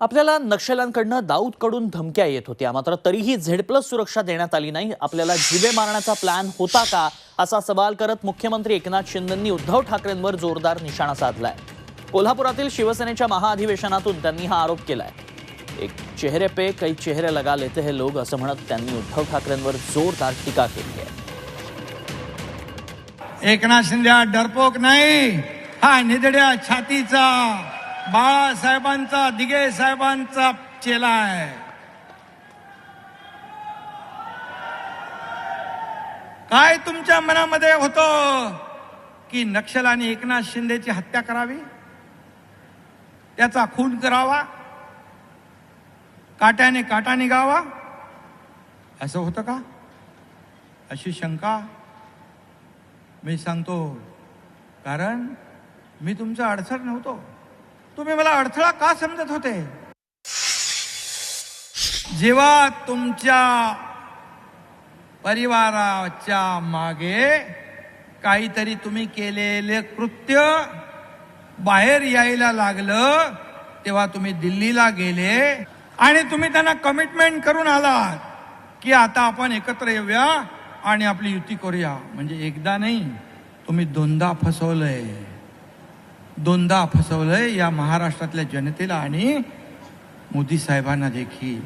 आपल्याला नक्षल्यांकडनं दाऊदकडून धमक्या येत होत्या. मात्र तरीही झेड प्लस सुरक्षा देण्यात आली नाही. आपल्याला जिवे मारण्याचा प्लॅन होता का असा सवाल करत मुख्यमंत्री एकनाथ शिंदेंनी उद्धव ठाकरेंवर जोरदार निशाणा साधलाय. कोल्हापुरातील शिवसेनेच्या महाअधिवेशनातून त्यांनी हा आरोप केलाय. एक चेहरे पे काही चेहरे लगा लेते हे लोक असं म्हणत त्यांनी उद्धव ठाकरेंवर जोरदार टीका केली आहे. एकनाथ शिंदे डरपोक नाही हा निधड्या छातीचा. बाळासाहेबांचा दिगे साहेबांचा चेला आहे. काय तुमच्या मनामध्ये होतं की नक्षलाने एकनाथ शिंदेची हत्या करावी? त्याचा खून करावा? काट्याने काटा निघावा? असं होतं का? अशी शंका मी सांगतो. कारण मी तुमचा अडचण नव्हतो. तुम्ही मला अडथळा का समजत होते? जेव्हा तुमच्या परिवाराच्या मागे काहीतरी तुम्ही केलेले कृत्य बाहेर यायला लागलं तेव्हा तुम्ही दिल्लीला गेले आणि तुम्ही त्यांना कमिटमेंट करून आलात की आता आपण एकत्र येऊया आणि आपली युती करूया. म्हणजे एकदा नाही तुम्ही दोनदा फसवलंय. दोनदा फसवलंय या महाराष्ट्रातल्या जनतेला आणि मोदी साहेबांना देखील.